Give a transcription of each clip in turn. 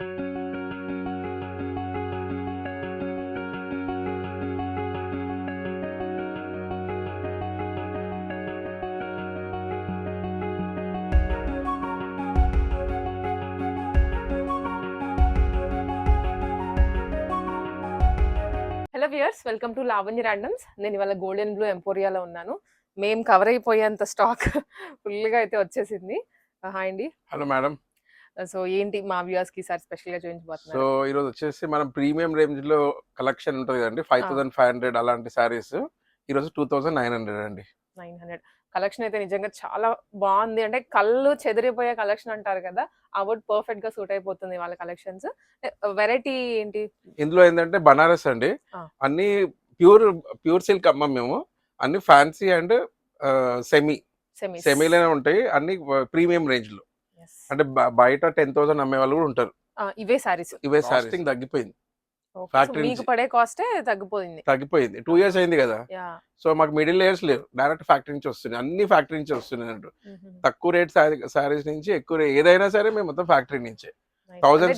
Hello viewers welcome to Lavanya randoms నేను ఇవాళ golden blue ఎంపోరియాలో ఉన్నాను. మేము కవర్ అయిపోయేంత స్టాక్ ఫుల్గా అయితే వచ్చేసింది. Uh, హాయ్ అండి. హలో మేడం సో ఏంటి మా వ్యూయర్స్కి సార్ స్పెషల్గా సో చూపించబోతున్నారు ఈరోజు వచ్చేసి మనం ప్రీమియం రేంజ్లో కలెక్షన్ ఉంటుంది కదండి ఫైవ్ థౌసండ్ ఫైవ్ హండ్రెడ్ అలాంటి సారీస్. ఈరోజు టూ థౌసండ్ నైన్ హండ్రెడ్ అండి. Nine hundred. కలెక్షన్ అయితే నిజంగా చాలా బాగుంది. అంటే కళ్ళు చెదిరిపోయే కలెక్షన్ అంటారు కదా ఆ వర్డ్ పర్ఫెక్ట్గా సూట్ అయిపోతుంది వాళ్ళ కలెక్షన్స్. వెరైటీ ఏంటి? ఇందులో ఏంటంటే బనారస్ అండి. అన్ని ప్యూర్ ప్యూర్ సిల్క్ అమ్మం మేము. అన్ని ఫ్యాన్సీ అండ్ సెమీ. సెమీ సెమీలోనే ఉంటాయి. అన్ని ప్రీమియం రేంజ్లో అంటే బయట టెన్ థౌసండ్ అమ్మే వాళ్ళు కూడా ఉంటారు. ఇవే సారీస్. ఇవే సారీస్. తగ్గిపోయింది. Factory మీకు నుంచి. పడే కాస్టే తగ్గిపోయింది. తగ్గిపోయింది. టూ ఇయర్స్ అయింది కదా. యా. సో మాకు మిడిల్ లేయర్స్ లేవు. డైరెక్ట్ ఫ్యాక్టరీ నుంచి వస్తున్నాయి. అన్ని ఫ్యాక్టరీ నుంచి వస్తున్నాయి అన్నట్టు. తక్కువ రేట్ సారీస్ నుంచి ఎక్కువ రే- ఏదైనా సరే మేము మొత్తం ఫ్యాక్టరీ నుంచే.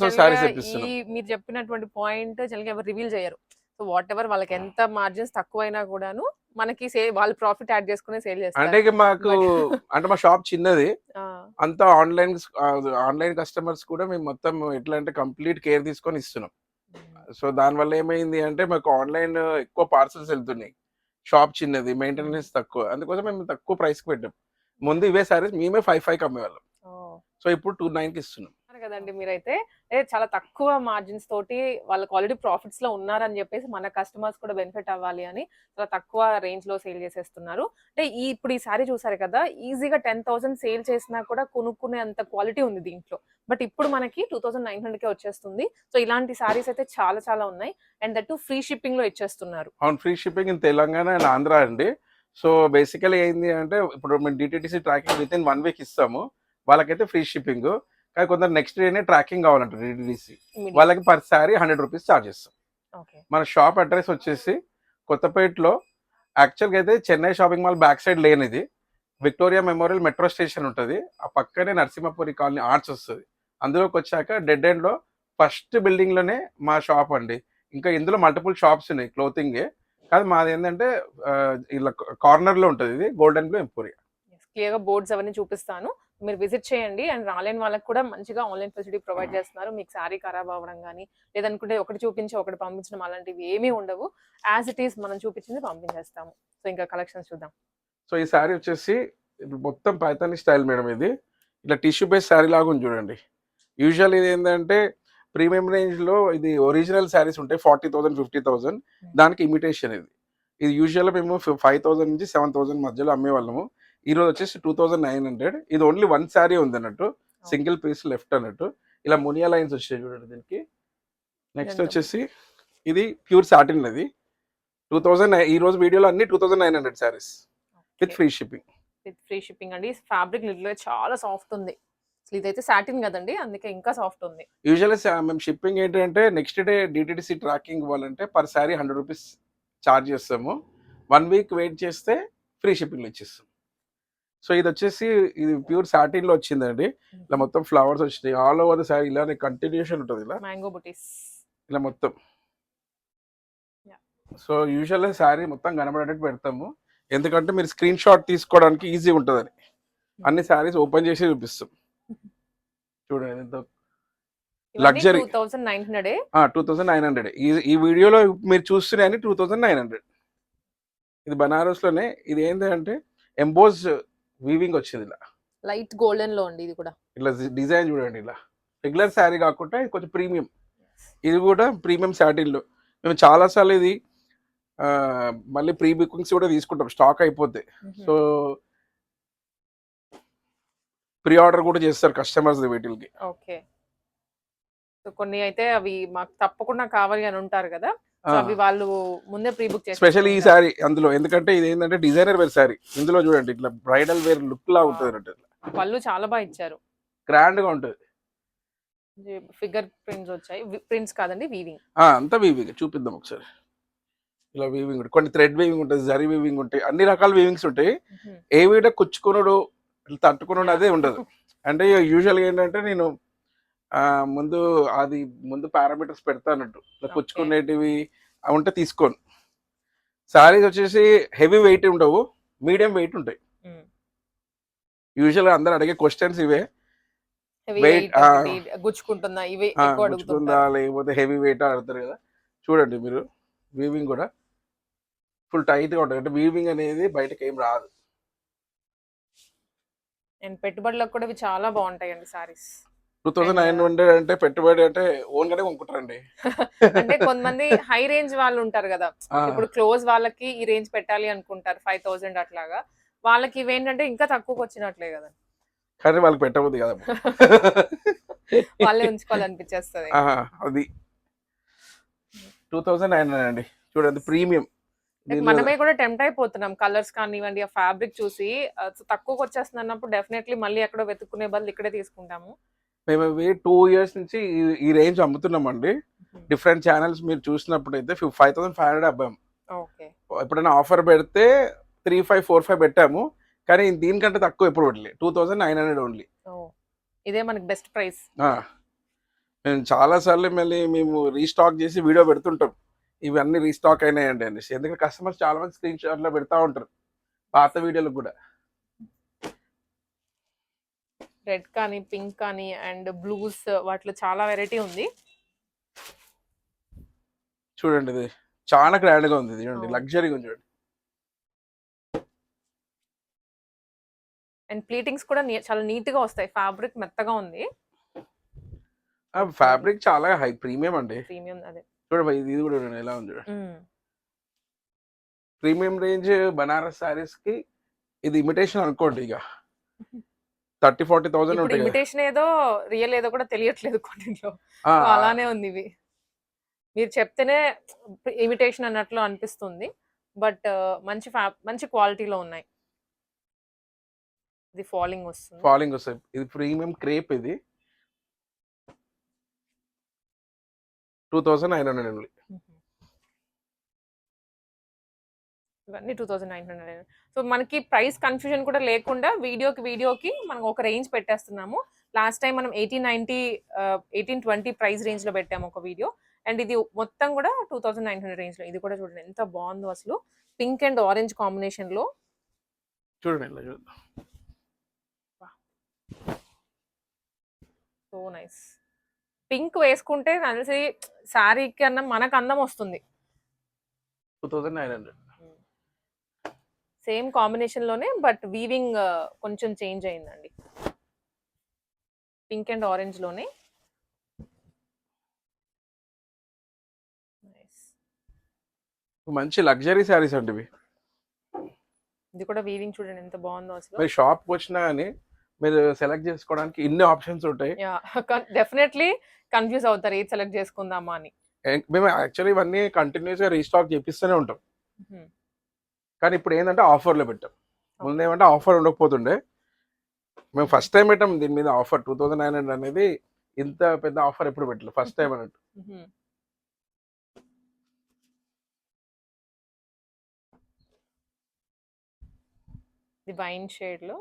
Sarees తెప్పిస్తున్నాం. ఈ మీరు చెప్పినటువంటి పాయింట్ ఎవరు రివీల్ చేయరు. సో వాట్ ఎవర్ వాళ్ళకి ఎంత మార్జిన్స్ తక్కువ అయినా కూడాను మనకి వాళ్ళు ప్రాఫిట్ యాడ్ చేసుకుని సేల్ అంటే చేస్తారు ఇక మాకు అంటే మా షాప్ చిన్నది. అంతా ఆన్లైన్ ఆన్లైన్ కస్టమర్స్ కూడా మేము మొత్తం ఎట్లా అంటే కంప్లీట్ కేర్ తీసుకొని ఇస్తున్నాం. సో దానివల్ల ఏమైంది అంటే మాకు ఆన్లైన్ ఎక్కువ పార్సల్స్ వెళ్తున్నాయి. షాప్ చిన్నది మెయింటెనెన్స్ తక్కువ అందుకోసం మేము తక్కువ ప్రైస్కి పెట్టాం. ముందు ఇవే సారీస్ మేమే ఫైవ్ ఫైవ్కి అమ్మేవాళ్ళం. ఓ. సో ఇప్పుడు టూ నైన్కి ఇస్తున్నాం. కదండి మీరైతే. అయితే చాలా తక్కువ మార్జిన్స్ తోటి వాళ్ళకి ఆల్రెడీ ప్రాఫిట్స్లో ఉన్నారని చెప్పేసి మన కస్టమర్స్ కూడా బెనిఫిట్ అవ్వాలి అని చాలా తక్కువ రేంజ్లో సేల్ చేసేస్తున్నారు. అంటే ఈ ఇప్పుడు ఈ సారీ చూసారు కదా ఈజీగా టెన్ థౌసండ్ సేల్ చేసినా కూడా కొనుక్కునే అంత క్వాలిటీ ఉంది దీంట్లో. బట్ ఇప్పుడు మనకి టూ థౌసండ్ నైన్ హండ్రెడ్ కే వచ్చేస్తుంది. సో ఇలాంటి సారీస్ అయితే చాలా చాలా ఉన్నాయి. అండ్ దట్ ఫ్రీ షిప్పింగ్లో ఇచ్చేస్తున్నారు. అవును free shipping in Telangana and Andhra అండి. సో బేసికలీ ఏంది అంటే ఇప్పుడు మేము DTDC tracking with in one week ఇస్తాము. వాళ్ళకైతే ఫ్రీ షిప్పింగ్ కానీ కొందరు నెక్స్ట్ డేనే ట్రాకింగ్ కావాలంట డిటిటిసి వాళ్ళకి per sari hundred rupees charge చేస్తాం. మన షాప్ అడ్రస్ వచ్చేసి కొత్తపేటలో యాక్చువల్గా అయితే Chennai shopping mall back side లేనిది విక్టోరియా మెమోరియల్ మెట్రో స్టేషన్ ఉంటుంది. ఆ పక్కనే నరసింహపురి కాలనీ ఆర్ట్స్ వస్తుంది. అందులోకి వచ్చాక డెడ్ ఎండ్లో ఫస్ట్ బిల్డింగ్లోనే మా షాప్ అండి. ఇంకా ఇందులో మల్టిపుల్ షాప్స్ ఉన్నాయి క్లోతింగ్ కాదు మాది ఏంటంటే ఇలా కార్నర్లో ఉంటుంది ఇది గోల్డెన్ బ్లూ ఎంపోరియా క్లియర్గా బోర్డ్స్ అవన్నీ చూపిస్తాను. మీరు విజిట్ చేయండి. అండ్ రాలేని వాళ్ళకి కూడా మంచిగా ఆన్లైన్ ఫెసిలిటీ ప్రొవైడ్ చేస్తున్నారు. మీకు శారీ ఖరాబ్ అవ్వడం కానీ లేదనుకుంటే ఒకటి చూపించి ఒకటి పంపించడం అలాంటివి ఏమీ ఉండవు. యాజ్ ఇట్ ఈస్ మనం చూపించింది పంపించేస్తాము. సో ఇంకా కలెక్షన్స్ చూద్దాం. సో ఈ శారీ వచ్చేసి మొత్తం పైతాని స్టైల్ మేడం ఇది. ఇట్లా టిష్యూ బేస్ శారీ లాగా ఉంది చూడండి. యూజువల్ ఇది ఏంటంటే ప్రీమియం రేంజ్లో ఇది ఒరిజినల్ శారీస్ ఉంటాయి ఫార్టీ థౌసండ్ ఫిఫ్టీ థౌసండ్. దానికి ఇమిటేషన్ ఇది. ఇది యూజువల్గా మేము ఫైవ్ థౌసండ్ నుంచి సెవెన్ థౌసండ్ మధ్యలో అమ్మేవాళ్ళము. ఈ రోజు వచ్చేసి టూ థౌసండ్ నైన్ హండ్రెడ్ ఇది ఓన్లీ వన్ శారీ ఉంది అన్నట్టు. సింగిల్ పీస్ లెఫ్ట్ అన్నట్టు. ఇలా మునియా లైన్స్ వచ్చాయి చూడండి దీనికి. నెక్స్ట్. వచ్చేసి ఇది ప్యూర్ సాటిన్ అది టూ థౌసండ్ ఈ రోజు వీడియోలో అన్ని two thousand nine hundred saris with free shipping with free shipping అండి. ఫ్యాబ్రిక్ లిటిల్ చాలా సాఫ్ట్ ఉంది. అసలు ఇదైతే సాటిన్ కదండి. అందుకే ఇంకా సాఫ్ట్ ఉంది. యూజువల్లీ మేము షిప్పింగ్ ఏంటంటే నెక్స్ట్ డే డిటిడిసి ట్రాకింగ్ ఇవ్వాలంటే per sari hundred rupees charge చేస్తాము. వన్ వీక్ వెయిట్ చేస్తే ఫ్రీ షిప్పింగ్లో ఇచ్చేస్తాం. సో ఇది వచ్చేసి ఇది ప్యూర్ సాటిన్లో వచ్చిందండి. ఇలా మొత్తం ఫ్లవర్స్ వచ్చినాయి. ఆల్ ఓవర్ ద శారీ ఇలానే కంటిన్యూషన్ ఉంటుంది ఇలా. మ్యాంగో బుటీస్ ఇలా మొత్తం. సో యూజువల్గా శారీ మొత్తం కనబడేటట్టు పెడతాము. ఎందుకంటే మీరు స్క్రీన్ షాట్ తీసుకోవడానికి ఈజీ ఉంటుందని. అన్ని శారీస్ ఓపెన్ చేసి చూపిస్తాం. చూడండి ఎంత Luxury. Two thousand nine hundred two thousand nine hundred ఈ వీడియోలో మీరు చూస్తున్నాయని టూ థౌసండ్ నైన్ హండ్రెడ్ ఇది బనారస్లోనే. ఇది ఏంటంటే ఎంబోజ్ వీవింగ్ వచ్చింది ఇలా. లైట్ గోల్డెన్లో ఉంది ఇది కూడా. ఇట్లా డిజైన్ చూడండి ఇలా. రెగ్యులర్ శారీ కాకుండా ఇది కొంచెం ప్రీమియం ఇది కూడా ప్రీమియం శాటిన్లో మేము చాలాసార్లు ఇది మళ్ళీ ప్రీ బుకింగ్స్ కూడా తీసుకుంటాం. స్టాక్ అయిపోతే. సో ప్రీ ఆర్డర్ కూడా చేస్తారు కస్టమర్స్ వీటికి ఓకే. సో కొన్ని అయితే అవి మాకు తప్పకుండా కావాలి అని ఉంటారు కదా. సో అవి వాళ్ళు ముందే ప్రీ బుక్ చేసి స్పెషల్ ఈ శారీ అందులో. ఎందుకంటే ఇది ఏంటంటే డిజైనర్ వేర్ శారీ ఇందులో చూడండి ఇట్లా బ్రైడల్ వేర్ లుక్ లా ఉంటుంది అన్నట్టు. పళ్ళు చాలా బాగా ఇచ్చారు. గ్రాండ్గా ఉంటుంది. ఫిగర్ ప్రింట్స్ వచ్చాయి. ప్రింట్స్ కాదండి వీవింగ్ అంతా వీవింగ్ చూపిద్దాం ఒకసారి. ఇలా వీవింగ్ కొన్ని థ్రెడ్ వీవింగ్ ఉంటుంది జరీ వీవింగ్ ఉంటాయి. అన్ని రకాల వీవింగ్స్ ఉంటాయి. ఏ వీడ కుచ్చుకునుడు ఇట్లా తట్టుకునుడు అదే ఉండదు. అంటే యూజువల్గా ఏంటంటే నేను ముందు అది ముందు పారామీటర్స్ పెడతానట్టు. పుచ్చుకునేటివి అవి ఉంటే తీసుకోను. శారీస్ వచ్చేసి హెవీ వెయిట్ ఉండవు మీడియం వెయిట్ ఉంటాయి. యూజువల్గా అందరు అడిగే క్వశ్చన్స్ ఇవే. వెయిట్. గుచ్చుకుంటుందా ఇవి లేకపోతే హెవీ వెయిట్ ఆడతారు కదా. చూడండి మీరు వీవింగ్ కూడా ఫుల్ టైట్గా ఉంటుంది. అంటే వీవింగ్ అనేది బయటకి ఏం రాదు. అండ్ పెట్టుబడులకు కూడా ఇవి చాలా బాగుంటాయండి saris. Two thousand nine hundred అంటే పెట్టుబడి అంటే ఓన్ గానే కొనుక్కుంటారండి. అంటే కొంతమంది హై రేంజ్ వాళ్ళు ఉంటారు కదా. ఇప్పుడు క్లోజ్ వాళ్ళకి ఈ రేంజ్ పెట్టాలి అనుకుంటారు ఫైవ్ థౌసండ్ అట్లాగా. వాళ్ళకి ఇవేంటంటే ఇంకా తక్కువకి వచ్చినట్లే కదా. కానీ వాళ్ళకి పెట్టబోద్ది కదా. వాళ్ళే ఉంచుకోవాలనిపించేస్తుంది. అది. టూ థౌసండ్ నైన్ హండ్రెడ్ అండి. చూడండి ప్రీమియం. మనమే కూడా టెంప్ట్ అయిపోతున్నాం. కలర్స్ కానివ్వండి ఆ ఫ్యాబ్రిక్ చూసి తక్కువకి వచ్చేస్తుంది అన్నప్పుడు డెఫినెట్లీ మళ్ళీ ఎక్కడో వెతుక్కునే బదులు ఇక్కడే తీసుకుంటాము. మేము ఇవి టూ ఇయర్స్ నుంచి ఈ- రేంజ్ అమ్ముతున్నామండి. డిఫరెంట్ ఛానల్స్ మీరు చూసినప్పుడు అయితే ఫైవ్ థౌసండ్ ఫైవ్ హండ్రెడ్ అబ్బాం. ఓకే. ఎప్పుడైనా ఆఫర్ పెడితే త్రీ ఫైవ్ ఫోర్ ఫైవ్ పెట్టాము. కానీ దీనికంటే తక్కువ ఎప్పుడు పెట్టలేదు two thousand nine hundred only ఇదే మనకి బెస్ట్ ప్రైస్ మేము చాలా సార్లు మళ్ళీ మేము రీస్టాక్ చేసి వీడియో పెడుతుంటాం. ఇవన్నీ రీస్టాక్ అయినాయండి అనేసి. ఎందుకంటే కస్టమర్స్ చాలా మంది స్క్రీన్ షాట్లో పెడతా ఉంటారు. పాత వీడియోలకు కూడా. రెడ్ కానీ పింక్ కానీ అండ్ బ్లూస్ వాటిలో చాలా వెరైటీ ఉంది. చూడండి ఇది. చాలా గ్రాండ్గా ఉంది చూడండి. లగ్జరీగా ఉంది చూడండి. అండ్ ప్లీటింగ్స్ కూడా చాలా నీట్గా వస్తాయి. ఫ్యాబ్రిక్ మెత్తగా ఉంది. ఫ్యాబ్రిక్ చాలా హై ప్రీమియం అండి. ప్రీమియం అదే. చూడండి ఇది ఇది కూడా చూడండి ఎలా ఉంది ప్రీమియం రేంజ్ బనారస్ సారీస్కి ఇది ఇమిటేషన్ అనుకోండి ఇక. థర్టీ ఫార్టీ థౌసండ్ ఉంటాయి. ఇమిటేషన్ ఏదో రియల్ ఏదో కూడా తెలియట్లేదు కొన్నిట్లో. అలానే ఉంది ఇవి. మీరు చెప్తేనే ఇమిటేషన్ అన్నట్లు అనిపిస్తుంది. బట్ మంచి ఫ్యా- మంచి క్వాలిటీలో ఉన్నాయి. ఇది ఫాలింగ్ వస్తుంది. ఫాలింగ్ వస్తాయి. ఇది ప్రీమియం క్రేప్ ఇది. Two thousand nine hundred only. ఇవన్నీ two thousand nine hundred so మనకి ప్రైస్ కన్ఫ్యూజన్ కూడా లేకుండా వీడియోకి వీడియోకి మనం ఒక రేంజ్ పెట్టేస్తున్నాము. లాస్ట్ టైం మనం eighteen ninety eighteen twenty price రేంజ్లో పెట్టాము ఒక వీడియో అండ్ ఇది మొత్తం కూడా టూ థౌసండ్ నైన్ హండ్రెడ్ రేంజ్లో. ఇది కూడా చూడండి ఎంత బాగుందో అసలు. పింక్ అండ్ ఆరెంజ్ కాంబినేషన్లో. చూడండి సో నైస్ పింక్ వేసుకుంటే నాకు తెలిసి శారీ కన్నా మనకు అందం వస్తుంది. Two thousand nine hundred same కాంబినేషన్లోనే but weaving కొంచెం చేంజ్ అయిందండి. పింక్ అండ్ ఆరెంజ్లోనే Nice. మంచి లగ్జరీ శారీస్ అండి ఇవి. ఇది కూడా వీవింగ్ చూడండి ఎంత బాగుందో అసలు. మీరు షాప్కి వచ్చినా కానీ మీరు సెలెక్ట్ చేసుకోవడానికి ఇన్ని ఆప్షన్స్ ఉంటాయి. డెఫినెట్లీ కన్ఫ్యూజ్ అవుతారు ఏది సెలెక్ట్ చేసుకుందామా అని. మేము యాక్చువల్లీ ఇవన్నీ కంటిన్యూస్గా రీస్టాక్ చేపిస్తూనే ఉంటాం. కానీ ఇప్పుడు ఏంటంటే ఆఫర్లో పెట్టాం. ముందు ఏమంటే ఆఫర్ ఉండకపోతుండే. మేము ఫస్ట్ టైం పెట్టాం. దీని మీద offer two thousand nine hundred అనేది ఇంత పెద్ద ఆఫర్ ఎప్పుడు పెట్టలేదు. ఫస్ట్ టైం అన్నట్టు. ఇది వైన్ షేడ్లో.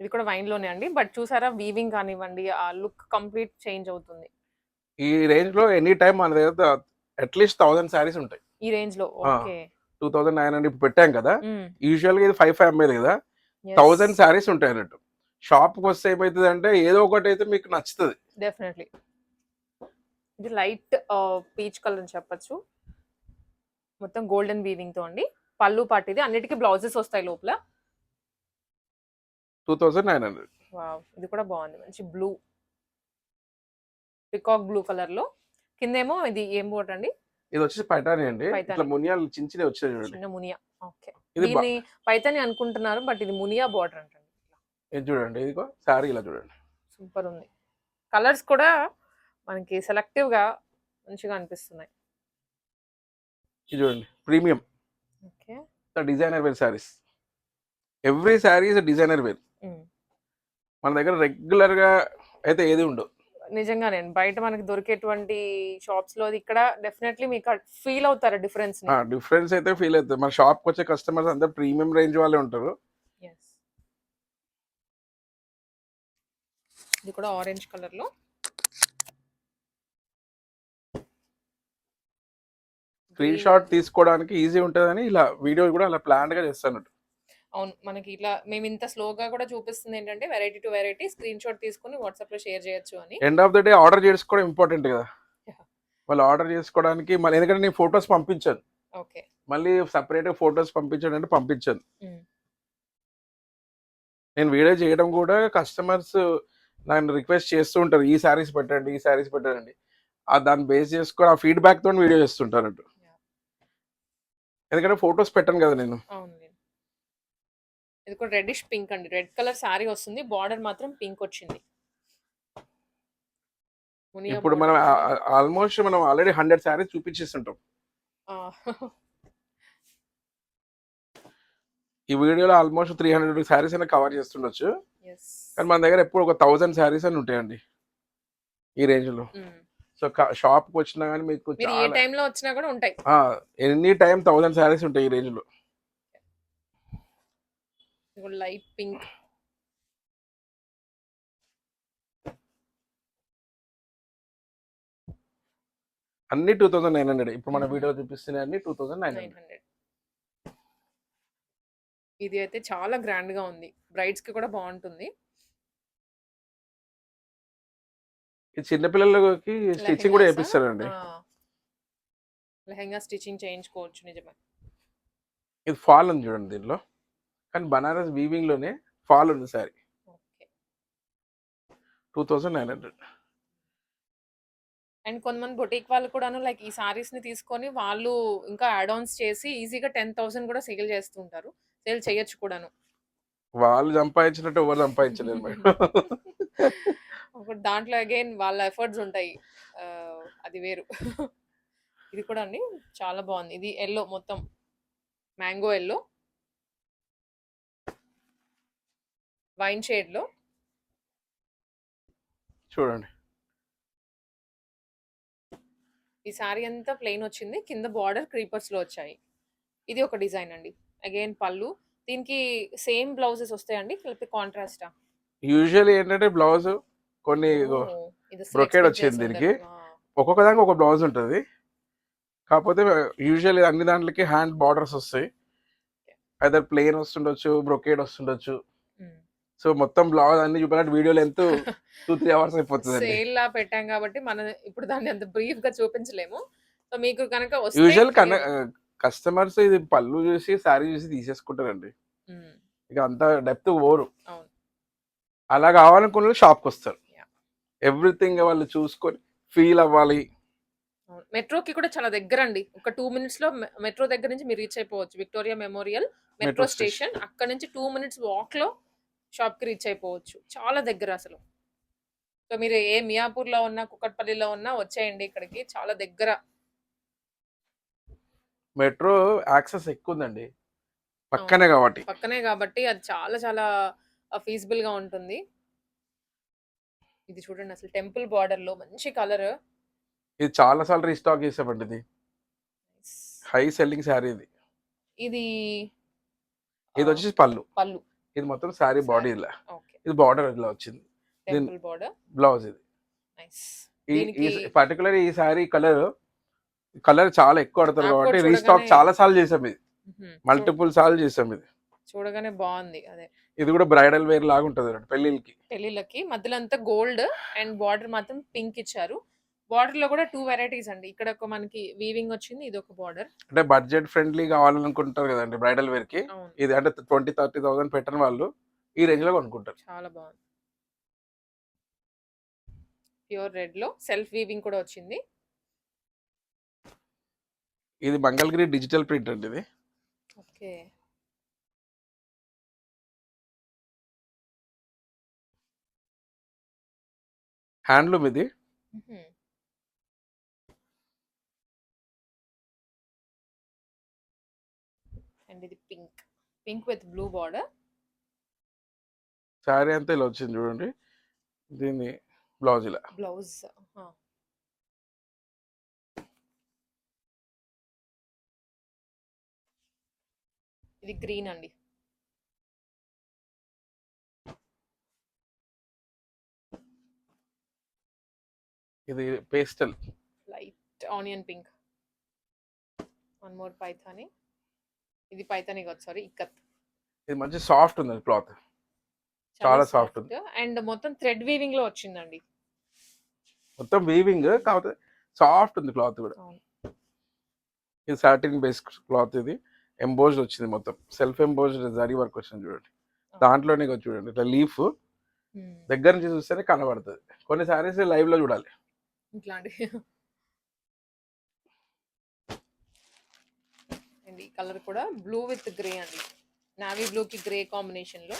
ఇది కూడా వైన్లోనే అండి. బట్ చూసారా వీవింగ్ కానివ్వండి ఆ లుక్ కంప్లీట్ చేంజ్ అవుతుంది. ఈ రేంజ్లో ఎనీ టైం మన దగ్గర అట్లీస్ట్ థౌసండ్ శారీస్ ఉంటాయి. ఈ రేంజ్లో టూ థౌసండ్ నైన్ హండ్రెడ్ పెట్టాం కదా యూజువల్గా ఇది ఫైవ్ ఫైవ్ అమ్మేది కదా థౌసండ్ శారీస్ ఉంటాయి అన్నట్టు. షాప్కి వస్తే ఏమైతుంది అంటే ఏదో ఒకటి అయితే మీకు నచ్చుతుంది. డెఫినెట్లీ. ఇది లైట్ పీచ్ కలర్ అని చెప్పొచ్చు. మొత్తం గోల్డెన్ వీవింగ్తో అండి. పళ్ళు పాటు ఇది అన్నిటికీ బ్లౌజెస్ వస్తాయి లోపల. Two thousand nine hundred. ఇది కూడా బాగుంది. మంచి బ్లూ. పికాక్ బ్లూ కలర్లో కిందేమో ఇది ఏం బోర్డ్ అండి? ఇది వచ్చేసి పైటాని అండి పైతాని. ఇట్లా మునియాలు చిన్న చిన్నవి వచ్చాయి చూడండి. చిన్న మునియా. ఓకే. ఇది దీన్ని పైతని అనుకుంటున్నారు బట్ ఇది మునియా బార్డర్ అంటండి ఇది చూడండి ఇదిగో శారీ ఇలా చూడండి. సూపర్ ఉంది. కలర్స్ కూడా మనకి సెలెక్టివ్గా మంచిగా అనిపిస్తున్నాయి. ఇది చూడండి premium. Okay. Designer wear saris. Every sari is designer wear. మన దగ్గర రెగ్యులర్గా అయితే ఏది ఉండవు నిజంగానే బయట మనకి దొరికేటువంటి షాప్స్లో ఇక్కడ డెఫినెట్లీ మీకు ఫీల్ అవుతారు డిఫరెన్స్ డిఫరెన్స్ అయితే ఫీల్ అవుతుంది. మన షాప్ వచ్చే కస్టమర్స్ అందరు ప్రీమియం రేంజ్ వాళ్ళే ఉంటారు. ఇది కూడా ఆరెంజ్ కలర్లో. స్క్రీన్ షాట్ తీసుకోవడానికి ఈజీ ఉంటుందని ఇలా వీడియో కూడా అలా ప్లాన్గా చేస్తాను అవును. మనకి ఇట్లా మేము ఇంత స్లోగా కూడా చూపిస్తుంది ఏంటంటే variety to variety screen shot తీసుకుని వాట్సాప్లో షేర్ చేయొచ్చు అని. End of the day order చేసుకోవడం ఇంపార్టెంట్ కదా. వాళ్ళు ఆర్డర్ చేసుకోవడానికి మళ్ళీ ఎందుకంటే నేను ఫొటోస్ పంపించాను. ఓకే. మళ్ళీ సపరేట్ ఫొటోస్ పంపించాను అంటే పంపించాను. నేను వీడియో చేయడం కూడా కస్టమర్స్ నన్ను రిక్వెస్ట్ చేస్తూ ఉంటారు ఈ శారీస్ పెట్టండి ఈ శారీస్ పెట్టండి. ఆ దాన్ని బేస్ చేసుకొని ఆ ఫీడ్బ్యాక్ తోని వీడియో చేస్తుంటారు. ఎందుకంటే ఫొటోస్ పెట్టాను కదా నేను. అవును. ఇది కూడా రెడ్డిష్ పింక్ అండి. రెడ్ కలర్ శారీ వస్తుంది. బార్డర్ మాత్రం పింక్ వచ్చింది. ఇప్పుడు మనం. ఆల్మోస్ట్ మనం ఆల్రెడీ హండ్రెడ్ శారీస్ చూపించేస్తుంటాం. ఈ వీడియోలో ఆల్మోస్ట్ త్రీ హండ్రెడ్ శారీస్ అయినా కవర్ చేస్తుండొచ్చు. కానీ మన దగ్గర ఎప్పుడు ఒక థౌజండ్ శారీస్ అని ఉంటాయండి. ఈ రేంజ్లో. Mm. సో షాప్కి వచ్చినా కానీ మీకు మీరు ఏ చాలా టైంలో వచ్చినా కూడా ఉంటాయి. ఎనీ టైం థౌజండ్ శారీస్ ఉంటాయి ఈ రేంజ్లో. లైట్ పింక్ అన్ని టూ థౌసండ్ నైన్ హండ్రెడ్ ఇప్పుడు మన. వీడియో చూపిస్తున్నాయి అన్ని టూ థౌసండ్ నైన్ హండ్రెడ్ ఇది అయితే చాలా గ్రాండ్గా ఉంది. బ్రైడ్స్కి కూడా బాగుంటుంది. చిన్నపిల్లలకి స్టిచ్చింగ్ కూడా చేపిస్తారండి. లెహంగా స్టిచ్చింగ్ చేయించుకోవచ్చు నిజమే. ఇది ఫాల్ ఉంది చూడండి దీనిలో. కానీ బనారస్ వీవింగ్లోనే ఫాల్ ఉంది sari. Okay. Two thousand nine hundred. And కొంతమంది బొటిక్ వాళ్ళు కూడాను లైక్ ఈ సారీస్ని తీసుకొని వాళ్ళు ఇంకా యాడ్ ఆన్స్ చేసి ఈజీగా టెన్ థౌసండ్ కూడా సేల్ చేస్తుంటారు. సేల్ చేయొచ్చు కూడాను. వాళ్ళు సంపాదించినట్టు ఎవరు సంపాదించలేరు మేడం. ఒకటి దాంట్లో అగైన్ వాళ్ళ ఎఫర్ట్స్ ఉంటాయి. అది వేరు. ఇది కూడా అండి చాలా బాగుంది. ఇది ఎల్లో మొత్తం. Mango yellow. వైన్ షేడ్లో చూడండి. ఈ సారీ అంతా ప్లెయిన్ వచ్చింది. కింద బార్డర్ క్రీపర్స్లో వచ్చాయి. ఇది ఒక డిజైన్ అండి. అగైన్ పళ్ళు. దీనికి సేమ్ బ్లౌజెస్ వస్తాయండి కలిపి కాంట్రాస్టా? యూజువల్లీ ఏంటంటే బ్లౌజ్ కొన్ని brocade వచ్చింది దీనికి. ఒక్కొక్క దానికి ఒక బ్లౌజ్ ఉంటుంది. కాకపోతే యూజువల్లీ అన్ని దాంట్లకి హ్యాండ్ బార్డర్స్ వస్తాయి. అదర్ ప్లెయిన్ వస్తుండొచ్చు బ్రొకేడ్ వస్తుండొచ్చు. సో మొత్తం బ్లౌజ్ అన్ని చూపినట్టు video length two three hours అయిపోతుంది సేల్ లా పెట్టాం కాబట్టి మనం ఇప్పుడు దాన్ని అంత బ్రీఫ్గా చూపించలేము. సో మీకు కనుక యూజువల్ కస్టమర్స్ ఇది పళ్ళు చూసి శారీ చూసి తీసేసుకుంటారండి. ఇక అంత డెప్త్ ఓరు. అలా కావాలనుకున్న షాప్కి వస్తారు. ఎవ్రీథింగ్ వాళ్ళు చూసుకొని ఫీల్ అవ్వాలి. మెట్రోకి కూడా చాలా దగ్గర అండి. ఒక టూ మినిట్స్లో మెట్రో దగ్గర నుంచి మీరు రీచ్ అయిపోవచ్చు. విక్టోరియా మెమోరియల్ మెట్రో స్టేషన్ అక్కడ నుంచి టూ మినిట్స్ వాక్లో షాప్కి రీచ్ అయిపోవచ్చు. చాలా దగ్గర అసలు. సో మీరు ఏ మియాపూర్లో ఉన్నా కుక్కట్పల్లిలో ఉన్నా వచ్చేయండి ఇక్కడికి. చాలా దగ్గర. మెట్రో యాక్సెస్ ఎక్కువ ఉందండి పక్కనే కాబట్టి. పక్కనే కాబట్టి అది చాలా చాలా ఫీజిబుల్గా ఉంటుంది. ఇది చూడండి అసలు టెంపుల్ బార్డర్లో మంచి కలర్. ఇది చాలా సార్లు రీస్టాక్ చేసామండి ఇది. హై సెల్లింగ్ శారీ ఇది. ఇది ఇది వచ్చేసి పళ్ళు. పళ్ళు. ఇది మొత్తం శారీ బాడీ ఇలా ఇది బార్డర్ ఇలా వచ్చింది. బ్లౌజ్ ఇది. పర్టికులర్ ఈ శారీ కలర్ కలర్ చాలా ఎక్కువ ఆడతారు కాబట్టి రీస్టాక్ చాలా సార్లు చేసాం ఇది. మల్టిపుల్ సార్లు చేసాం ఇది. చూడగానే బాగుంది అదే. ఇది కూడా బ్రైడల్ వేర్ లాగా ఉంటుంది పెళ్ళిళ్ళకి. పెళ్ళిళ్ళకి. మధ్యలో అంతా గోల్డ్ అండ్ బార్డర్ మాత్రం పింక్ ఇచ్చారు. బార్డర్లో కూడా టూ వెరైటీస్ అండి. ఇక్కడ ఒక మనకి వీవింగ్ వచ్చింది ఇది ఒక బార్డర్. అంటే బడ్జెట్ ఫ్రెండ్లీ కావాలనుకుంటారు కదండి బ్రైడల్ వేర్కి ఇది అంటే ట్వంటీ థర్టీ థౌసండ్ పెట్టిన వాళ్ళు ఈ రేంజ్లో కొనుక్కుంటారు. చాలా బాగుంది. ప్యూర్ రెడ్లో సెల్ఫ్ వీవింగ్ కూడా వచ్చింది. ఇది మంగళగిరి డిజిటల్ ప్రింట్ అండి ఇది. ఓకే. హ్యాండ్లూమ్ ఇది. అండ్ ఇది pink. Pink with blue border. Sari అంతా ఇలా వచ్చింది చూడండి. దీన్ని బ్లౌజ్ ఇలా బ్లౌజ్ ఇది గ్రీన్ అండి. ఇది pastel. Light onion pink. One more Paithani. ఇది పైథాని కాదు సారీ ఇక్కత్. ఇది మంచి సాఫ్ట్ ఉంది క్లాత్. చాలా soft ఉంది. అండ్ మొత్తం థ్రెడ్ వీవింగ్లో వచ్చిందండి. మొత్తం వీవింగ్ కాకపోతే సాఫ్ట్ ఉంది క్లాత్ కూడా. ఇది సాటిన్ బేస్ క్లాత్ ఇది. ఎంబోజ్డ్ వచ్చింది మొత్తం. సెల్ఫ్ ఎంబోజ్డ్ జరీ వర్క్ వచ్చింది చూడండి. దాంట్లోనే చూడండి ఇట్లా లీఫ్. దగ్గర నుంచి చూస్తేనే కనబడుతుంది. కొన్ని సారీస్ లైవ్లో చూడాలి. ఇట్లాంటి. ఈ కలర్ కూడా బ్లూ విత్ గ్రే అండి. నావీ బ్లూ కి గ్రే కాంబినేషన్లో.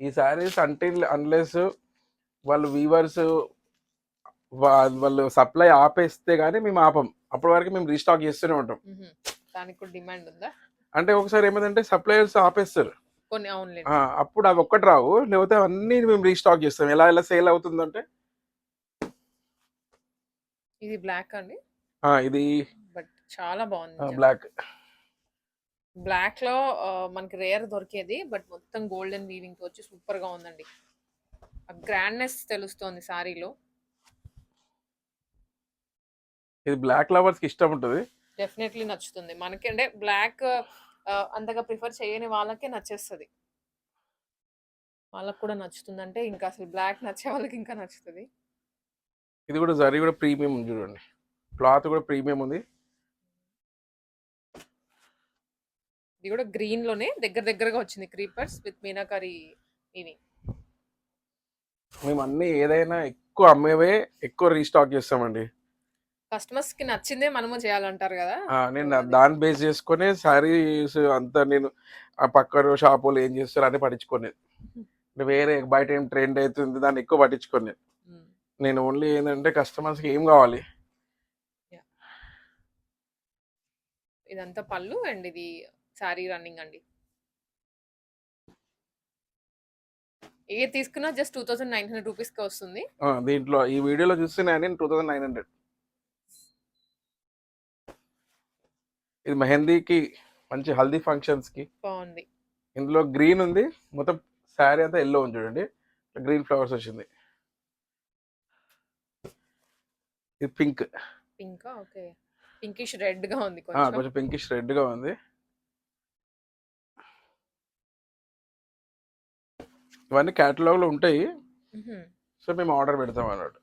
ఈ సారీస్ అంటే అన్లెస్ వాళ్ళు వీవర్స్ వాళ్ళు సప్లై ఆపేస్తే గానీ మేము ఆపం. అప్పటి వరకు మేము రీస్టాక్ చేస్తూనే ఉంటాం. దానికి కూడా డిమాండ్ ఉందా? అంటే ఒకసారి ఏమైందంటే సప్లయర్స్ ఆపేస్తారు. కొన్ని అప్పుడు అవి ఒక్కటి రావు. లేకపోతే అన్ని మేము రీస్టాక్ చేస్తాం. ఎలా ఎలా సేల్ అవుతుందంటే ఇది బ్లాక్ అండి? ఇది చాలా బాగుంది బ్లాక్ బ్లాక్లో మనకి రేర్ దొరికేది బట్ మొత్తం గోల్డెన్ వీవింగ్తో వచ్చి సూపర్గా ఉందండి గ్రాండ్నెస్ తెలుస్తోంది సారీలో. ఇది బ్లాక్ లవర్స్కి ఇష్టం ఉంటుంది. డెఫినెట్లీ నచ్చుతుంది. మనకి అంటే బ్లాక్ అంతగా ప్రిఫర్ చేయని వాళ్ళకే నచ్చేస్తుంది. వాళ్ళకి కూడా నచ్చుతుంది అంటే ఇంకా అసలు బ్లాక్ నచ్చే వాళ్ళకి ఇంకా నచ్చుతుంది. ఇది కూడా జరీ కూడా ప్రీమియం ఉంది చూడండి. క్లాత్ కూడా ప్రీమియం ఉంది. ఇది కూడా గ్రీన్లోనే దగ్గర దగ్గరగా వచ్చింది. క్రీపర్స్ విత్ మీనాకరి ఇవి. మేము అన్ని ఏదైనా ఎక్కువ అమ్మేవే ఎక్కువ రీస్టాక్ చేస్తామండి. కస్టమర్స్కి నచ్చిందే మనము చేయాలంటారు కదా? ఆ, నేను దాన్ని బేస్ చేసుకొని శారీస్ అంతా నేను ఆ పక్కన షాపులు ఏం చేస్తారు అని పట్టించుకోలేదు అంటే వేరే బయట ఏం ట్రెండ్ అవుతుంది దాన్ని ఎక్కువ పట్టించుకోలేదు మ్మ్. నేను ఓన్లీ ఏంటంటే కస్టమర్స్కి ఏం కావాలి? ఇదంతా పళ్ళు అండ్ ఇది శారీ రన్నింగ్ అండి. ఏ తీసుకున్నా just two thousand nine hundred రూపీస్కి వస్తుంది. ఆ, దీంట్లో ఈ వీడియోలో చూస్తే నేను టూ థౌసండ్ నైన్ హండ్రెడ్. ఇది మెహందీకి మంచి హల్దీ ఫంక్షన్స్కి. బాగుంది. ఇందులో గ్రీన్ ఉంది. మొత్తం శారీ అంతా ఎల్లో ఉంది చూడండి. గ్రీన్ ఫ్లవర్స్ వచ్చింది. ఇది పింక్. పింక్? ఓకే. పింకిష్ రెడ్గా ఉంది కొంచెం. కొంచెం పింకిష్ రెడ్గా ఉంది. ఇవన్నీ catalog లో ఉంటాయి. సో మేము ఆర్డర్ పెడతాం అన్నట్టు.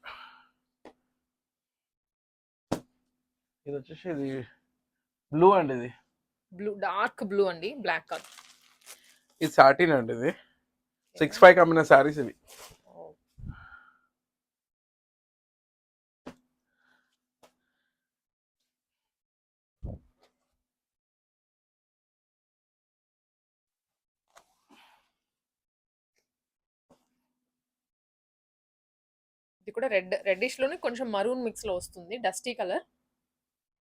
ఇది వచ్చేసి ఇది బ్లూ అండి ఇది. బ్లూ డార్క్ బ్లూ అండి బ్లాక్. కాదు ఇది సాటిన్ అండి ఇది. సిక్స్ ఫైవ్ కమ్మిన శారీస్ ఇవి. ఇది కూడా రెడ్ రెడ్డిష్లోనే కొంచెం మరూన్ మిక్స్లో వస్తుంది డస్టీ కలర్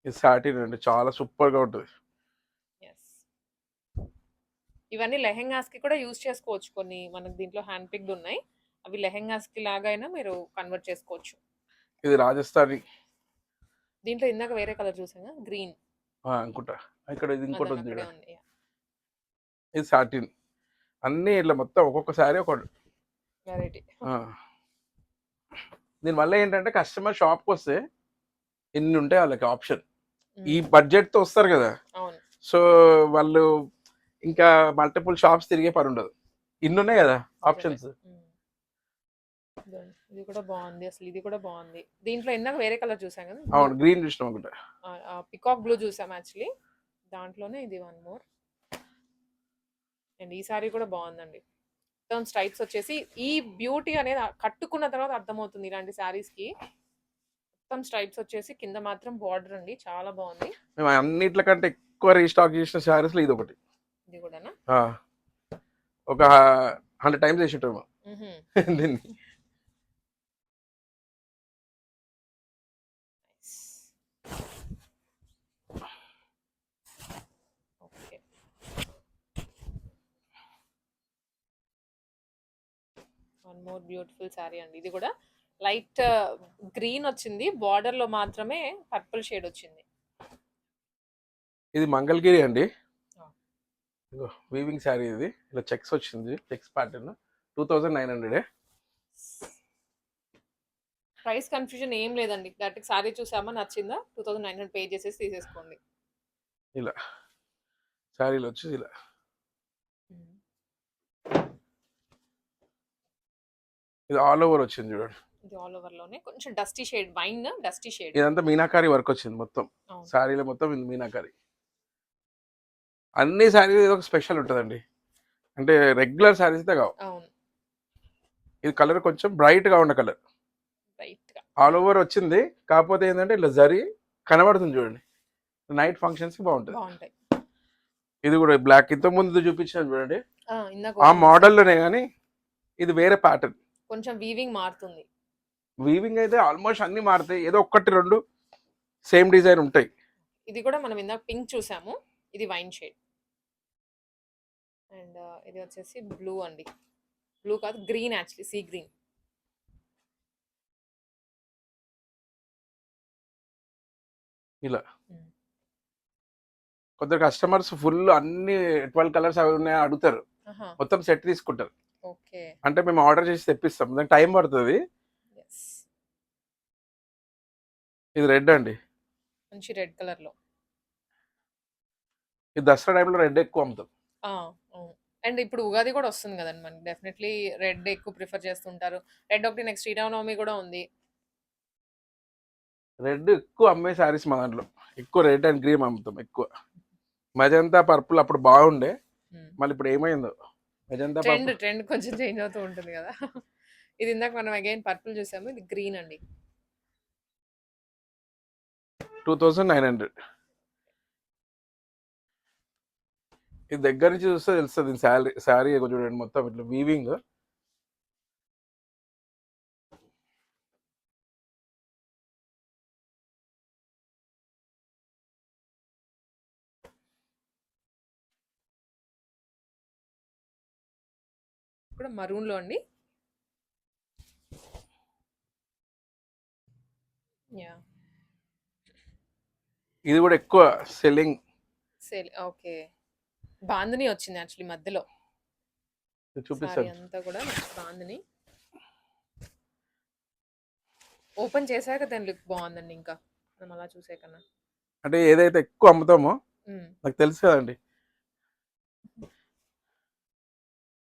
ఇది సాటిన్ అండి చాలా సూపర్గా ఉంటుంది ఇవన్నీ లెహెంగాస్కి కూడా యూజ్ చేసుకోవచ్చు కొన్ని మనకి దీంట్లో హ్యాండ్ పిక్డ్ ఉన్నాయి. అవి లెహెంగాస్కి లాగా అయినా మీరు కన్వర్ట్ చేసుకోవచ్చు. ఇది రాజస్థానీ. దీంట్లో ఇందాక వేరే కలర్ చూసాను గ్రీన్ ఆ, అనుకుంటా. ఇక్కడ ఇది ఇంకోటి ఉంది ఇది సాటిన్ అన్ని ఇట్లా మొత్తం ఒక్కొక్క శారీ ఒక వెరైటీ ఆ. దీనివల్ల ఏంటంటే కస్టమర్ షాప్కి వస్తే ఇన్ని ఉంటాయి వాళ్ళకి ఆప్షన్. ఈ బడ్జెట్తో వస్తారు కదా. అవును. సో వాళ్ళు ఇంకా మల్టిపుల్ షాప్స్ తిరిగే పని ఉండదు. ఇన్ని ఉన్నాయి కదా ఆప్షన్స్. ఇది కూడా బాగుంది. అసలు ఇది కూడా బాగుంది. దీంట్లో ఇందాక వేరే కలర్ చూసాం కదా? అవును గ్రీన్ చూసినాం అనుకుంటా పికాక్ బ్లూ చూసాం యాక్చువల్లీ దాంట్లోనే ఇది వన్ మోర్ అండ్ ఈ సారీ కూడా బాగుందండి. మొత్తం స్ట్రైప్స్ వచ్చేసి ఈ బ్యూటీ అనేది కట్టుకున్న తర్వాత అర్థమవుతుంది ఇలాంటి sarees కి. మొత్తం స్ట్రైప్స్ వచ్చేసి కింద మాత్రం బార్డర్ అండి. చాలా బాగుంది. మేము అన్నిట్లకంటే ఎక్కువ రీస్టాక్ చేసిన శారీస్లో ఇది ఒకటి ఇది కూడానా? ఆ. ఒక హండ్రెడ్ టైమ్స్ వేసి ఉంటాము. దీన్ని okay one more beautiful sari అండి. ఇది కూడా లైట్ గ్రీన్ వచ్చింది. బార్డర్లో మాత్రమే పర్పుల్ షేడ్ వచ్చింది. ఇది మంగళగిరి అండి. వీవింగ్ శారీ ఇది. ఇలా చెక్స్ వచ్చింది. Checks pattern two thousand nine hundred price confusion ఏం లేదండి. డైరెక్ట్ సారీ చూసామా? నచ్చిందా? Two thousand nine hundred pay చేసేసి తీసేసుకోండి. ఇలా. శారీలో వచ్చి ఇలా. ఇది ఆల్ ఓవర్ వచ్చింది చూడండి ఇది ఆల్ ఓవర్లోనే. కొంచెం dusty shade wine dusty shade ఇదంతా మీనాకారి వర్క్ వచ్చింది మొత్తం. శారీలో మొత్తం ఇది మీనాకారి. అన్ని శారీలు ఏదో ఒక స్పెషల్ ఉంటుందండి. అంటే రెగ్యులర్ శారీస్ అయితే కావు. అవును. ఇది కలర్ కొంచెం బ్రైట్గా ఉన్న కలర్గా. ఆల్ ఓవర్ వచ్చింది. కాకపోతే ఏంటంటే ఇట్లా జరి కనబడుతుంది చూడండి. నైట్ ఫంక్షన్స్కి బాగుంటుంది. బాగుంటాయి. ఇది కూడా బ్లాక్ ఇంతకు ముందు చూపించాను చూడంండి. ఆ, మోడల్లోనే కానీ ఇది వేరే ప్యాటర్న్ కొంచెం వీవింగ్ మారుతుంది. వీవింగ్ అయితే ఆల్మోస్ట్ అన్ని మారుతాయి. ఏదో ఒక్కటి రెండు సేమ్ డిజైన్ ఉంటాయి. ఇది కూడా మనం ఇందాక పింక్ చూసాము. ఇది వైన్ షేడ్ అండ్ ఇది వచ్చేసి బ్లూ అండి. బ్లూ కాదు గ్రీన్ యాక్చువల్లీ సీ గ్రీన్ ఇలా. Hmm. కొందరు కస్టమర్స్ ఫుల్ అన్ని ట్వెల్వ్ కలర్స్ అవి ఉన్నాయి అడుగుతారు. మొత్తం సెట్ తీసుకుంటారు. అంటే మేము ఆర్డర్ చేసి తెప్పిస్తాం. దానికి టైం పడుతుంది. ఇది రెడ్ అండి. మంచి రెడ్ కలర్లో ఇది దసరా టైంలో రెడ్ ఎక్కువ అమ్ముతాం. అండ్ ఇప్పుడు ఉగాది కూడా వస్తుంది కదండి మనకి. డెఫినెట్లీ రెడ్ ఎక్కువ ప్రిఫర్ చేస్తుంటారు రెడ్ ఒకటి నెక్స్ట్ శ్రీరామనవమి కూడా ఉంది. రెడ్ ఎక్కువ అమ్మే శారీస్ మా దాంట్లో. ఎక్కువ రెడ్ అండ్ గ్రీన్ అమ్ముతాం ఎక్కువ. మజంతా పర్పుల్ అప్పుడు బాగుండే. మళ్ళీ ఇప్పుడు ఏమైందో. మజంతా ట్రెండ్ ట్రెండ్ కొంచెం చేంజ్ అవుతూ ఉంటుంది కదా. ఇది ఇందాక మనం అగైన్ పర్పుల్ చూసాము ఇది గ్రీన్ అండి. Two thousand nine hundred. ఇది దగ్గర నుంచి చూస్తే తెలుస్తుంది శారీ శారీ చూడండి మొత్తం ఇట్లా వీవింగ్ కూడా మరూన్లో అండి. యా ఇది కూడా ఎక్కువ సెల్లింగ్. Sale okay. బాందిని వచ్చింది యాక్చువల్లీ మధ్యలో. సారీ చూపిస్తాను. అంతా కూడా బాందిని. ఓపెన్ చేశాక దాని లుక్ బాగుందండి ఇంకా. మనం అలా చూసే కన్నా. అంటే ఏదైతే ఎక్కువ అమ్ముతామో నాకు తెలుసు కదండి.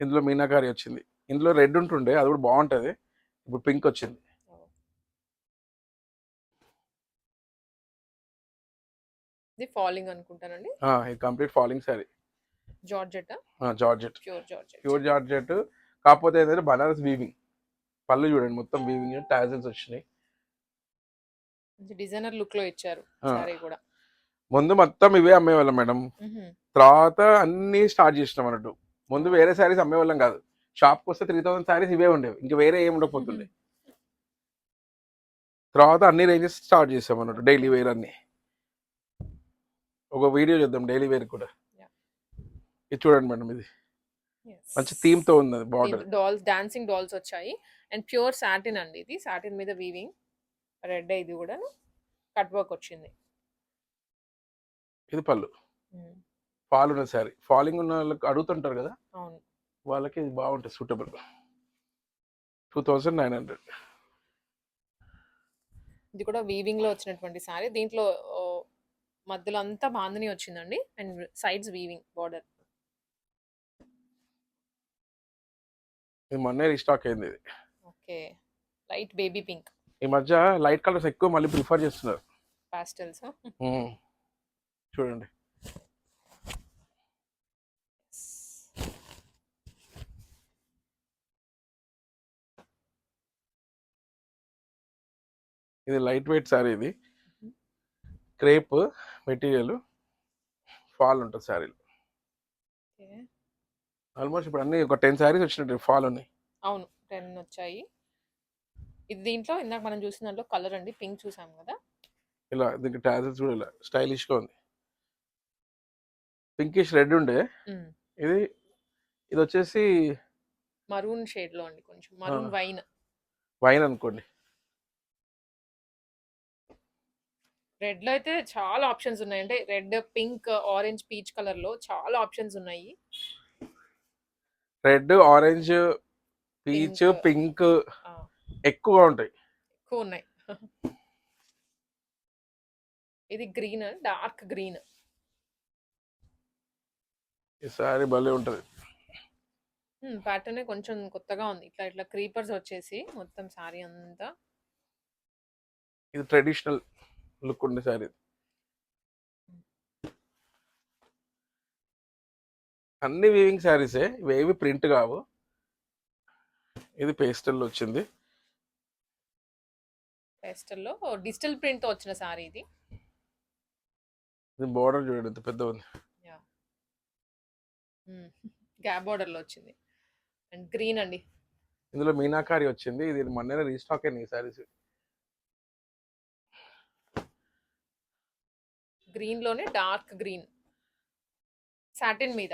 ఇందులో మీనాకారి వచ్చింది. ఇందులో రెడ్ ఉంటుండే అది కూడా బాగుంటది. ఇప్పుడు పింక్ వచ్చింది. ఇది ఫాలింగ్ అనుకుంటానండి. ఆ, ఇది complete falling sari georgette georgette. Pure georgette. Pure georgette. కాకపోతే ఏంటంటే బనారస్ వీవింగ్. పళ్ళు చూడండి మొత్తం వీవింగ్ టాజల్స్ వచ్చినాయి. డిజైనర్ లుక్లో ఇచ్చారు. సారీ కూడా. ముందు మొత్తం ఇవే అమ్మేవాళ్ళం మేడం. తర్వాత అన్ని స్టార్ట్ చేసినాం అన్నట్టు. ముందు వేరే శారీస్ అమ్మేవాళ్ళం కాదు. షాప్కి వస్తే త్రీ థౌసండ్ శారీస్ ఇవే ఉండేవి. ఇంకా వేరే ఏం ఉండకపోతుండే. తర్వాత అన్ని రేంజెస్ స్టార్ట్ చేసాం అన్నట్టు డైలీ వేర్ అన్ని. ఒక వీడియో చేద్దాం డైలీ వేర్ కూడా. ఇది చూడండి మేడం ఇది. మంచి థీమ్తో ఉంది బార్డర్ డాల్స్ డాన్సింగ్ డాల్స్ వచ్చాయి. అండ్ ప్యూర్ సాటిన్ అండి ఇది. సాటిన్ మీద వీవింగ్ రెడ్ ఇది కూడా కట్ వర్క్ వచ్చింది. ఇది పళ్ళు. ఫాల్ ఉన్న శారీ. ఫాలింగ్ ఉన్న వాళ్ళకి అడుగుతుంటారు కదా? అవును. వాళ్ళకి ఇది బాగుంటుంది suitable. Two thousand nine hundred. ఇది కూడా వీవింగ్లో వచ్చినటువంటి సారీ దీంట్లో మధ్యలో అంతా బాందని వచ్చిందండి. అండ్ సైడ్స్ వీవింగ్ బార్డర్ ఇది మొన్నే రీస్టాక్ అయింది ఇది. ఓకే. లైట్ బేబీ పింక్ ఈ మధ్య లైట్ కలర్స్ ఎక్కువ మళ్ళీ ప్రిఫర్ చేస్తున్నారు. పాస్టల్స్. చూడండి. ఇది లైట్ వెయిట్ శారీ ఇది. క్రేప్ మెటీరియల్ ఫాల్ ఉంటుంది శారీలు ఆల్మోస్ట్ ఇప్పుడు అన్ని ఒక టెన్ శారీస్ వచ్చినట్టు ఫాల్ ఉన్నాయి. అవును టెన్ వచ్చాయి. ఇది దీంట్లో ఇందాక మనం చూసిన దాంట్లో కలర్ అండి పింక్ చూసాం కదా? ఇలా దీనికి టాజెస్ కూడా ఇలా స్టైలిష్గా ఉంది. పింకిష్ రెడ్ ఉండే. ఇది ఇది వచ్చేసి మరూన్ షేడ్లో అండి కొంచెం మరూన్. వైన్. వైన్ అనుకోండి. రెడ్లో అయితే చాలా ఆప్షన్స్ ఉన్నాయి. అంటే రెడ్ పింక్ ఆరెంజ్ పీచ్ కలర్లో చాలా ఆప్షన్స్ ఉన్నాయి. Red orange peach. పింక్ ఆ, ఎక్కువగా ఉంటాయి. ఎక్కువ ఉన్నాయి. ఇది గ్రీన్ డార్క్ గ్రీన్ ఈ సారీ భలే ఉంటుంది. ప్యాటర్న్ కొంచెం కొత్తగా ఉంది. ఇట్లా ఇట్లా క్రీపర్స్ వచ్చేసి మొత్తం సారీ అంతా. ఇది ట్రెడిషనల్ లుక్ ఉండే సారీ అన్ని వీవింగ్ శారీసే ఇవేవి ప్రింట్ కావు. ఇది పేస్టల్ వచ్చింది. పేస్టల్లో డిజిటల్ ప్రింట్తో వచ్చిన సారీ ఇది. ఇది బోర్డర్ చూడండి ఎంత పెద్ద ఉంది. గ్యాప్ బార్డర్లో వచ్చింది. అండ్ గ్రీన్ అండి. ఇందులో మీనాకారి వచ్చింది. ఇది మొన్న రీస్టాక్ అయింది ఈ గ్రీన్లోనే డార్క్ గ్రీన్. సాటిన్ మీద.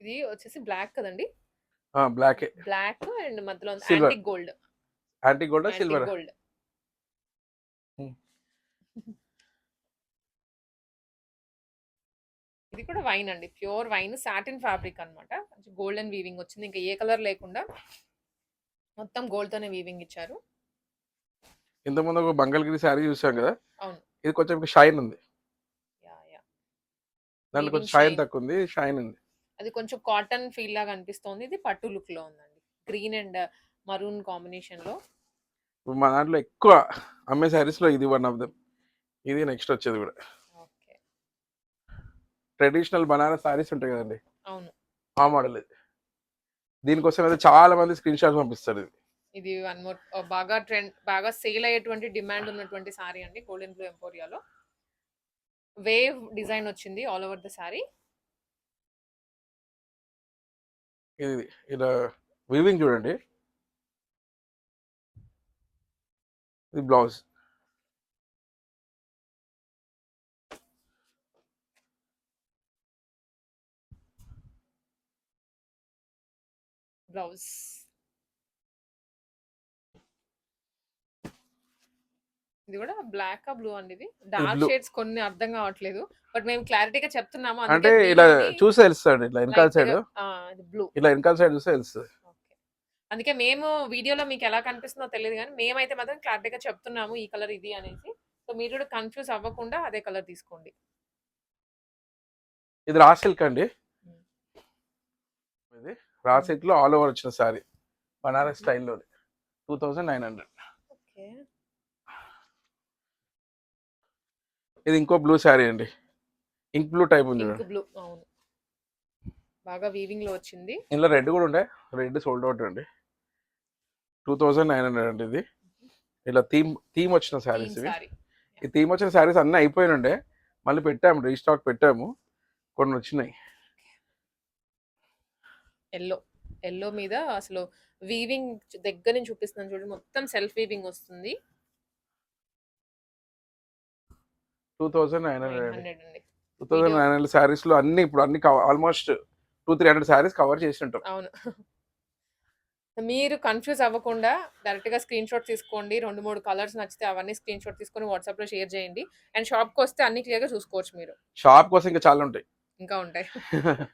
ఇది వచ్చేసి బ్లాక్ కదండి? బ్లాక్. బ్లాక్ అండ్ మధ్యలో. Antique gold. Gold silver? Gold. ఇది కూడా వైన్ అండి. ప్యూర్ వైన్ సాటిన్ ఫ్యాబ్రిక్ అన్నమాట. కొంచెం గోల్డెన్ వీవింగ్ వచ్చింది. ఇంకా ఏ కలర్ లేకుండా మొత్తం గోల్డ్ తోనే వీవింగ్ ఇచ్చారు. ఇంతకుముందు ఒక మంగళగిరి శారీ చూసాం కదా? అవును. ఇది కొంచెం షైన్ ఉంది. Yeah yeah. దాంట్లో కొంచెం షైన్. తక్కువ ఉంది షైన్ ఉంది. అది కొంచెం కాటన్ ఫీల్ లాగా అనిపిస్తోంది. ఇది పట్టు లుక్లో ఉందండి. గ్రీన్ అండ్ మరూన్ కాంబినేషన్లో. మా దాంట్లో ఎక్కువ అమ్మే శారీస్లో ఇది వన్ ఆఫ్ దమ్ ఇది నెక్స్ట్ వచ్చేది కూడా. ట్రెడిషనల్ బనారస్ శారీస్ ఉంటాయి కదండి. అవును. ఆ మోడల్. ఇది దీనికోసం అయితే చాలా మంది స్క్రీన్ షాట్స్ పంపిస్తారు. ఇది ఇది వన్ మోర్ బాగా ట్రెండ్ బాగా సేల్ అయ్యేటువంటి డిమాండ్ ఉన్నటువంటి సారీ అండి గోల్డెన్ బ్లూ ఎంపోరియాలో వేవ్ డిజైన్ వచ్చింది ఆల్ ఓవర్ ద సారీ ఇది ఇలా వీవింగ్ చూడండి. ఇది బ్లౌజ్. బ్లౌజ్ ఇది కూడా బ్లాక్ బ్లూ అండి ఇది. డార్క్. షేడ్స్ కొన్ని అర్థం కావట్లేదు. బట్ మేము క్లారిటీగా చెప్తున్నాము. అంటే ఇలా చూస్తే తెలుస్తుంది ఇట్లా వెనకాల సైడ్ బ్లూ ఇలా వెనకాల సైడ్ చూస్తే తెలుస్తుంది. అందుకే మేము వీడియోలో మీకు ఎలా కనిపిస్తుందో తెలియదు కానీ మేమైతే మాత్రం క్లారిటీగా చెప్తున్నాము ఈ కలర్ ఇది అనేసి. సో మీరు కూడా కన్ఫ్యూజ్ అవ్వకుండా అదే కలర్ తీసుకోండి. ఇది రా సిల్క్ అండి. రా సిల్క్లో ఆల్ ఓవర్ వచ్చిన సారీ బనారస్ స్టైల్లో two thousand nine hundred. Okay. ఇది ఇంకో బ్లూ శారీ అండి. ఇంక్ బ్లూ టైప్ ఉంది బ్లూ అవును. బాగా వీవింగ్లో వచ్చింది. ఇందులో రెడ్ కూడా ఉండే రెడ్ సోల్డ్ అవుట్ అండి. టూ థౌజండ్ నైన్ హండ్రెడ్ అండి ఇది. ఇలా థీమ్ థీమ్ వచ్చిన శారీస్ ఇవి. ఈ థీమ్ వచ్చిన శారీస్ అన్నీ అయిపోయి ఉండే మళ్ళీ పెట్టాము రీస్టాక్ పెట్టాము కొన్ని వచ్చినాయి. ఎల్లో ఎల్లో మీద అసలు వీవింగ్ దగ్గర నుంచి చూపిస్తున్నాను చూడండి మొత్తం సెల్ఫ్ వీవింగ్ వస్తుంది. టూ థౌజండ్ నైన్ హండ్రెడ్ అండి. టూ థౌజండ్ నైన్ హండ్రెడ్ శారీస్లో అన్ని ఇప్పుడు అన్ని almost two three hundred saris cover చేసి ఉంటాం అవును. మీరు కన్ఫ్యూజ్ అవ్వకుండా డైరెక్ట్గా స్క్రీన్ షాట్ తీసుకోండి. రెండు మూడు కలర్స్ నచ్చితే అవన్నీ స్క్రీన్ షాట్ తీసుకొని వాట్సాప్లో షేర్ చేయండి. అండ్ షాప్కి వస్తే అన్ని క్లియర్గా చూసుకోవచ్చు మీరు. షాప్ కోసం ఇంకా చాలా ఉంటాయి. ఇంకా ఉంటాయి.